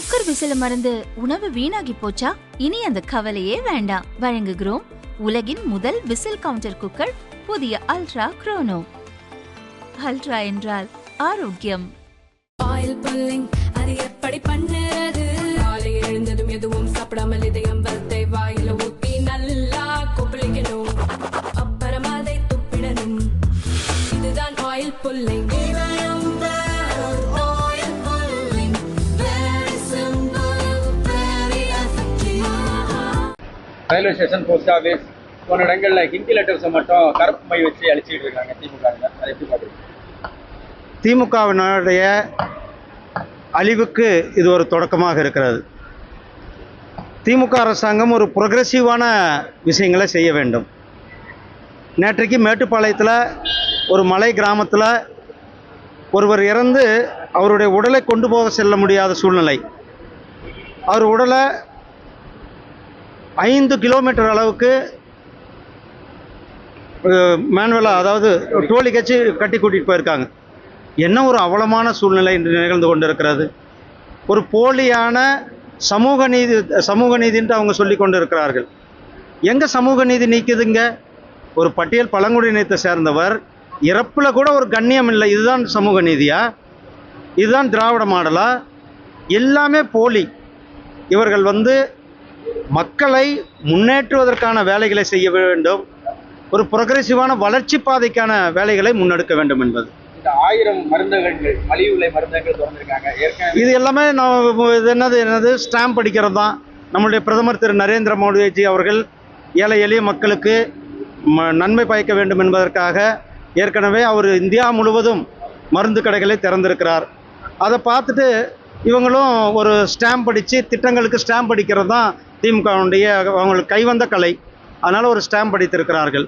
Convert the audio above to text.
Cooker விசில மறந்து உணவு வீணாகி போச்சா? இனி அந்த கவலையே வேண்டாம். வழங்குகிறோம் உலகின் முதல் விசில் கவுண்டர் குக்கர் புதிய அல்ட்ரா குரோனோ. அல்ட்ரா என்றால் ஆரோக்கியம். ஆயில் புல்லிங் அது எப்படி பண்ணுறது? காலை எழுந்ததும் எதுவும் சாப்பிடாமல் இதயம் வளத்தை வாயில ஊத்தி நல்லா கொப்பளிக்கணும். அப்புறம் அதை துப்பிடணும். இதுதான் oil pulling. Railway station post office போன இடங்களில் ஹிந்தி லெட்டர்ஸை மட்டும் கருப்பு மை வச்சு அழிச்சிக்கிட்டு இருக்காங்க திமுக அதை எப்படி பாக்குறீங்க திமுகவினுடைய அழிவுக்கு இது ஒரு தொடக்கமாக இருக்கிறது. திமுக அரசாங்கம் ஒரு ப்ரொக்ரெசிவான விஷயங்களை செய்ய வேண்டும். நேற்றைக்கு மேட்டுப்பாளையத்தில் ஒரு மலை கிராமத்தில் ஒருவர் இறந்து அவருடைய உடலை கொண்டு போக செல்ல முடியாத சூழ்நிலை. அவர் உடலை ஐந்து கிலோமீட்டர் அளவுக்கு மேனுவலாக அதாவது டோலி கட்சி கட்டி கூட்டிகிட்டு போயிருக்காங்க. என்ன ஒரு அவலமான சூழ்நிலை இன்று நிகழ்ந்து கொண்டிருக்கிறது. ஒரு போலியான சமூக நீதி சமூக நீதின்ட்டு அவங்க சொல்லி கொண்டு இருக்கிறார்கள் எங்கே சமூக நீதி நீக்குதுங்க? ஒரு பட்டியல் பழங்குடியினத்தை சேர்ந்தவர் இறப்பில் கூட ஒரு கண்ணியம் இல்லை. இதுதான் சமூக நீதியா? இதுதான் திராவிட மாடலா? எல்லாமே போலி. இவர்கள் வந்து மக்களை முன்னேற்றுவதற்கான வேலைகளை செய்ய வேண்டும். ஒரு ப்ரொக்ரெசிவான வளர்ச்சி பாதைக்கான வேலைகளை முன்னெடுக்க வேண்டும் என்பது. ஆயிரம் மருந்தகங்கள் மலிவு விலை மருந்தகங்கள் திறந்திருக்காங்க. இது எல்லாமே நம்ம இது என்னது என்னது ஸ்டாம்ப் அடிக்கிறது தான் நம்மளுடைய பிரதமர் திரு நரேந்திர மோடிஜி அவர்கள் ஏழை எளிய மக்களுக்கு நன்மை பயக்க வேண்டும் என்பதற்காக ஏற்கனவே அவர் இந்தியா முழுவதும் மருந்து கடைகளை திறந்திருக்கிறார். அதை பார்த்துட்டு இவங்களும் ஒரு ஸ்டாம்ப் அடித்து திட்டங்களுக்கு ஸ்டாம்ப் அடிக்கிறது தான் திமுகவுடைய அவங்களுக்கு கைவந்த கலை. அதனால் ஒரு ஸ்டாம்ப் அடித்திருக்கிறார்கள்.